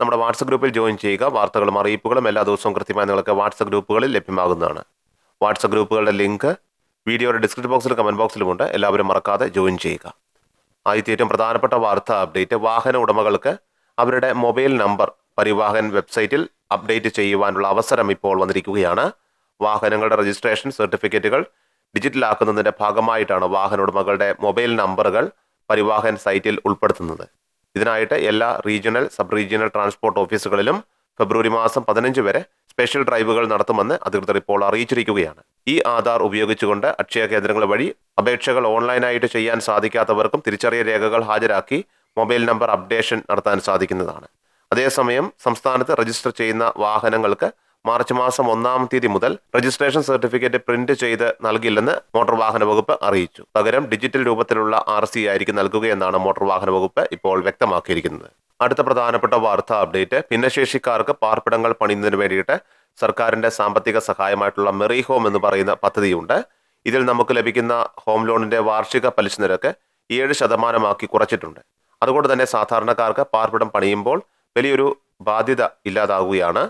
നമ്മുടെ വാട്സപ്പ് ഗ്രൂപ്പിൽ ജോയിൻ ചെയ്യുക. വാർത്തകളും അറിയിപ്പുകളും എല്ലാ ദിവസവും കൃത്യമായി നിങ്ങൾക്ക് വാട്സപ്പ് ഗ്രൂപ്പുകളിൽ ലഭ്യമാകുന്നതാണ്. വാട്സപ്പ് ഗ്രൂപ്പുകളുടെ ലിങ്ക് വീഡിയോയുടെ ഡിസ്ക്രിപ്ഷൻ ബോക്സിലും കമന്റ് ബോക്സിലുമുണ്ട് എല്ലാവരും മറക്കാതെ ജോയിൻ ചെയ്യുക. ആദ്യത്തെ ഏറ്റവും പ്രധാനപ്പെട്ട വാർത്താ അപ്ഡേറ്റ് വാഹന ഉടമകൾക്ക് അവരുടെ മൊബൈൽ നമ്പർ പരിവാഹൻ വെബ്സൈറ്റിൽ അപ്ഡേറ്റ് ചെയ്യുവാനുള്ള അവസരം ഇപ്പോൾ വന്നിരിക്കുകയാണ്. വാഹനങ്ങളുടെ രജിസ്ട്രേഷൻ സർട്ടിഫിക്കറ്റുകൾ ഡിജിറ്റലാക്കുന്നതിന്റെ ഭാഗമായിട്ടാണ് വാഹന ഉടമകളുടെ മൊബൈൽ നമ്പറുകൾ പരിവാഹൻ സൈറ്റിൽ ഉൾപ്പെടുത്തുന്നത്. ഇതിനായിട്ട് എല്ലാ റീജിയണൽ സബ് റീജിയണൽ ട്രാൻസ്പോർട്ട് ഓഫീസുകളിലും ഫെബ്രുവരി മാസം പതിനഞ്ച് വരെ സ്പെഷ്യൽ ഡ്രൈവുകൾ നടത്തുമെന്ന് അധികൃതർ ഇപ്പോൾ അറിയിച്ചിരിക്കുകയാണ്. ഈ ആധാർ ഉപയോഗിച്ചുകൊണ്ട് അക്ഷയ കേന്ദ്രങ്ങൾ വഴി അപേക്ഷകൾ ഓൺലൈനായിട്ട് ചെയ്യാൻ സാധിക്കാത്തവർക്കും തിരിച്ചറിയ രേഖകൾ ഹാജരാക്കി മൊബൈൽ നമ്പർ അപ്ഡേഷൻ നടത്താൻ സാധിക്കുന്നതാണ്. അതേസമയം സംസ്ഥാനത്ത് രജിസ്റ്റർ ചെയ്യുന്ന വാഹനങ്ങൾക്ക് മാർച്ച് മാസം ഒന്നാം തീയതി മുതൽ രജിസ്ട്രേഷൻ സർട്ടിഫിക്കറ്റ് പ്രിന്റ് ചെയ്ത് നൽകില്ലെന്ന് മോട്ടോർ വാഹന വകുപ്പ് അറിയിച്ചു. പകരം ഡിജിറ്റൽ രൂപത്തിലുള്ള ആർ സി ആയിരിക്കും നൽകുകയെന്നാണ് മോട്ടോർ വാഹന വകുപ്പ് ഇപ്പോൾ വ്യക്തമാക്കിയിരിക്കുന്നത്. അടുത്ത പ്രധാനപ്പെട്ട വാർത്താ അപ്ഡേറ്റ് ഭിന്നശേഷിക്കാർക്ക് പാർപ്പിടങ്ങൾ പണിയുന്നതിന് വേണ്ടിയിട്ട് സർക്കാരിന്റെ സാമ്പത്തിക സഹായമായിട്ടുള്ള മെറി ഹോം എന്ന് പറയുന്ന പദ്ധതിയുണ്ട്. ഇതിൽ നമുക്ക് ലഭിക്കുന്ന ഹോം ലോണിന്റെ വാർഷിക പലിശ നിരക്ക് ഏഴ് ശതമാനമാക്കി കുറച്ചിട്ടുണ്ട്. അതുകൊണ്ട് തന്നെ സാധാരണക്കാർക്ക് പാർപ്പിടം പണിയുമ്പോൾ വലിയൊരു ബാധ്യത ഇല്ലാതാവുകയാണ്.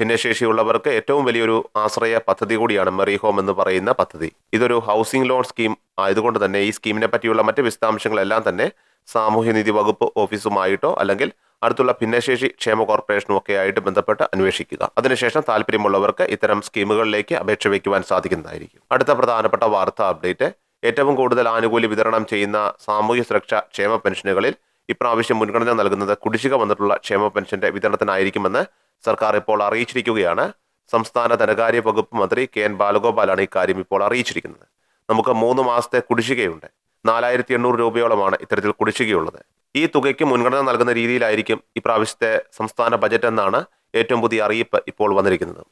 ഭിന്നശേഷിയുള്ളവർക്ക് ഏറ്റവും വലിയൊരു ആശ്രയ പദ്ധതി കൂടിയാണ് മെറി ഹോം എന്ന് പറയുന്ന പദ്ധതി. ഇതൊരു ഹൗസിംഗ് ലോൺ സ്കീം ആയതുകൊണ്ട് തന്നെ ഈ സ്കീമിനെ പറ്റിയുള്ള മറ്റ് വിശദാംശങ്ങളെല്ലാം തന്നെ സാമൂഹ്യനീതി വകുപ്പ് ഓഫീസുമായിട്ടോ അല്ലെങ്കിൽ അടുത്തുള്ള ഭിന്നശേഷി ക്ഷേമ കോർപ്പറേഷനും ഒക്കെ ആയിട്ട് ബന്ധപ്പെട്ട് അന്വേഷിക്കുക. അതിനുശേഷം താല്പര്യമുള്ളവർക്ക് ഇത്തരം സ്കീമുകളിലേക്ക് അപേക്ഷ വയ്ക്കുവാൻ സാധിക്കുന്നതായിരിക്കും. അടുത്ത പ്രധാനപ്പെട്ട വാർത്താ അപ്ഡേറ്റ് ഏറ്റവും കൂടുതൽ ആനുകൂല്യം വിതരണം ചെയ്യുന്ന സാമൂഹ്യ സുരക്ഷാ ക്ഷേമ പെൻഷനുകളിൽ ഇപ്രാവശ്യം മുൻഗണന നൽകുന്നത് കുടിശ്ശിക വന്നിട്ടുള്ള ക്ഷേമ പെൻഷന്റെ വിതരണത്തിനായിരിക്കുമെന്ന് സർക്കാർ ഇപ്പോൾ അറിയിച്ചിരിക്കുകയാണ്. സംസ്ഥാന ധനകാര്യ വകുപ്പ് മന്ത്രി കെ എൻ ബാലഗോപാലാണ് ഇക്കാര്യം ഇപ്പോൾ അറിയിച്ചിരിക്കുന്നത്. നമുക്ക് മൂന്ന് മാസത്തെ കുടിശ്ശികയുണ്ട്. നാലായിരത്തി എണ്ണൂറ് രൂപയോളമാണ് ഇത്തരത്തിൽ കുടിശ്ശികയുള്ളത്. ഈ തുകയ്ക്ക് മുൻഗണന നൽകുന്ന രീതിയിലായിരിക്കും ഇപ്രാവശ്യത്തെ സംസ്ഥാന ബജറ്റ് എന്നാണ് ഏറ്റവും പുതിയ അറിയിപ്പ് ഇപ്പോൾ വന്നിരിക്കുന്നത്.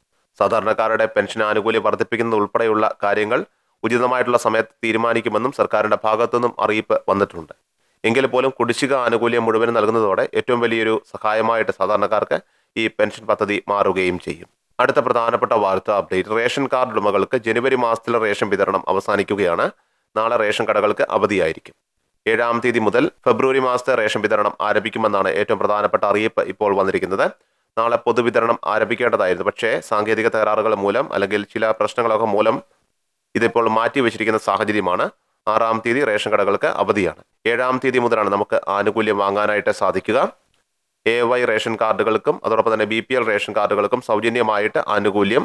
സാധാരണക്കാരുടെ പെൻഷൻ ആനുകൂല്യം വർദ്ധിപ്പിക്കുന്നത് ഉൾപ്പെടെയുള്ള കാര്യങ്ങൾ ഉചിതമായിട്ടുള്ള സമയത്ത് തീരുമാനിക്കുമെന്നും സർക്കാരിന്റെ ഭാഗത്തുനിന്നും അറിയിപ്പ് വന്നിട്ടുണ്ട്. എങ്കിൽ പോലും കുടിശ്ശിക ആനുകൂല്യം മുഴുവൻ നൽകുന്നതോടെ ഏറ്റവും വലിയൊരു സഹായമായിട്ട് സാധാരണക്കാർക്ക് ഈ പെൻഷൻ പദ്ധതി മാറുകയും ചെയ്യും. അടുത്ത പ്രധാനപ്പെട്ട വാർത്ത അപ്ഡേറ്റ് റേഷൻ കാർഡ് ഉടമകൾക്ക് ജനുവരി മാസത്തിലെ റേഷൻ വിതരണം അവസാനിക്കുകയാണ്. നാളെ റേഷൻ കടകൾക്ക് അവധിയായിരിക്കും. ഏഴാം തീയതി മുതൽ ഫെബ്രുവരി മാസത്തെ റേഷൻ വിതരണം ആരംഭിക്കുമെന്നാണ് ഏറ്റവും പ്രധാനപ്പെട്ട അറിയിപ്പ് ഇപ്പോൾ വന്നിരിക്കുന്നത്. നാളെ പൊതുവിതരണം ആരംഭിക്കേണ്ടതായിരുന്നു. പക്ഷേ സാങ്കേതിക തകരാറുകൾ മൂലം അല്ലെങ്കിൽ ചില പ്രശ്നങ്ങളൊക്കെ മൂലം ഇതിപ്പോൾ മാറ്റിവെച്ചിരിക്കുന്ന സാഹചര്യമാണ്. ആറാം തീയതി റേഷൻ കടകൾക്ക് അവധിയാണ്. ഏഴാം തീയതി മുതലാണ് നമുക്ക് ആനുകൂല്യം വാങ്ങാനായിട്ട് സാധിക്കുക. എ വൈ റേഷൻ കാർഡുകൾക്കും അതോടൊപ്പം തന്നെ ബി പി എൽ റേഷൻ കാർഡുകൾക്കും സൗജന്യമായിട്ട് ആനുകൂല്യം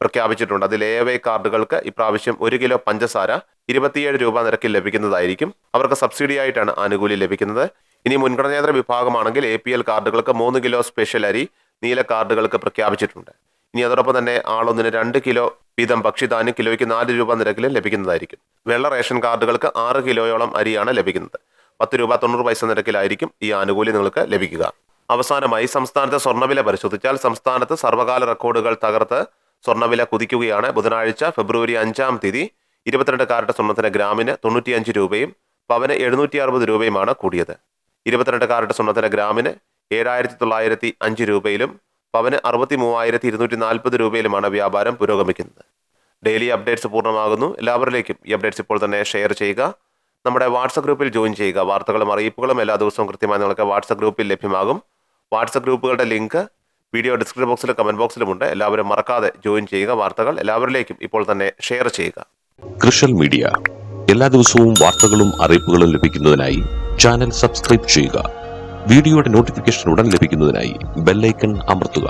പ്രഖ്യാപിച്ചിട്ടുണ്ട്. അതിൽ എ വൈ കാർഡുകൾക്ക് ഇപ്രാവശ്യം ഒരു കിലോ പഞ്ചസാര ഇരുപത്തിയേഴ് രൂപ നിരക്കിൽ ലഭിക്കുന്നതായിരിക്കും. അവർക്ക് സബ്സിഡിയായിട്ടാണ് ആനുകൂല്യം ലഭിക്കുന്നത്. ഇനി മുൻഗണനേതര വിഭാഗമാണെങ്കിൽ എ പി എൽ കാർഡുകൾക്ക് മൂന്ന് കിലോ സ്പെഷ്യൽ അരി നീല കാർഡുകൾക്ക് പ്രഖ്യാപിച്ചിട്ടുണ്ട്. ഇനി അതോടൊപ്പം തന്നെ ആളൊന്നിന് രണ്ട് കിലോ വീതം ഭക്ഷ്യധാന്യം കിലോയ്ക്ക് നാല് രൂപ നിരക്കിൽ ലഭിക്കുന്നതായിരിക്കും. വെള്ള റേഷൻ കാർഡുകൾക്ക് ആറ് കിലോയോളം അരിയാണ് ലഭിക്കുന്നത്. പത്ത് രൂപ തൊണ്ണൂറ് പൈസ നിരക്കിലായിരിക്കും ഈ ആനുകൂല്യം നിങ്ങൾക്ക് ലഭിക്കുക. അവസാനമായി സംസ്ഥാനത്തെ സ്വർണവില പരിശോധിച്ചാൽ സംസ്ഥാനത്ത് സർവകാല റെക്കോർഡുകൾ തകർത്ത് സ്വർണവില കുതിക്കുകയാണ്. ബുധനാഴ്ച ഫെബ്രുവരി അഞ്ചാം തീയതി ഇരുപത്തിരണ്ട് കാരറ്റ് സ്വർണത്തിന് ഗ്രാമിന് തൊണ്ണൂറ്റിയഞ്ച് രൂപയും പവന് എഴുന്നൂറ്റി അറുപത് രൂപയുമാണ് കൂടിയത്. ഇരുപത്തിരണ്ട് കാരറ്റ് സ്വർണത്തിന് ഗ്രാമിന് ഏഴായിരത്തി തൊള്ളായിരത്തി അഞ്ച് രൂപയിലും പവന് അറുപത്തി മൂവായിരത്തി ഇരുന്നൂറ്റി നാൽപ്പത് രൂപയിലുമാണ് വ്യാപാരം പുരോഗമിക്കുന്നത്. ഡെയിലി അപ്ഡേറ്റ്സ് പൂർണമാകുന്നു. എല്ലാവരിലേക്കും ഈ അപ്ഡേറ്റ്സ് ഇപ്പോൾ തന്നെ ഷെയർ ചെയ്യുക. നമ്മുടെ വാട്സപ്പ് ഗ്രൂപ്പിൽ ജോയിൻ ചെയ്യുക. വാർത്തകളും അറിയിപ്പുകളും എല്ലാ ദിവസവും കൃത്യമായി നിങ്ങൾക്ക് വാട്സപ്പ് ഗ്രൂപ്പിൽ ലഭ്യമാകും. വാട്സപ്പ് ഗ്രൂപ്പുകളുടെ ലിങ്ക് വീഡിയോ ഡിസ്ക്രിപ്ഷൻ ബോക്സിലും കമന്റ് ബോക്സിലുമുണ്ട് എല്ലാവരും മറക്കാതെ ജോയിൻ ചെയ്യുക വാർത്തകൾ എല്ലാവരിലേക്കും ഇപ്പോൾ തന്നെ ഷെയർ ചെയ്യുക. കൃഷൽ മീഡിയ. എല്ലാ ദിവസവും വാർത്തകളും അറിയിപ്പുകളും ലഭിക്കുന്നതിനായി ചാനൽ സബ്സ്ക്രൈബ് ചെയ്യുക. വീഡിയോയുടെ നോട്ടിഫിക്കേഷൻ ഉടൻ ലഭിക്കുന്നതിനായി ബെല്ലൈക്കൺ അമർത്തുക.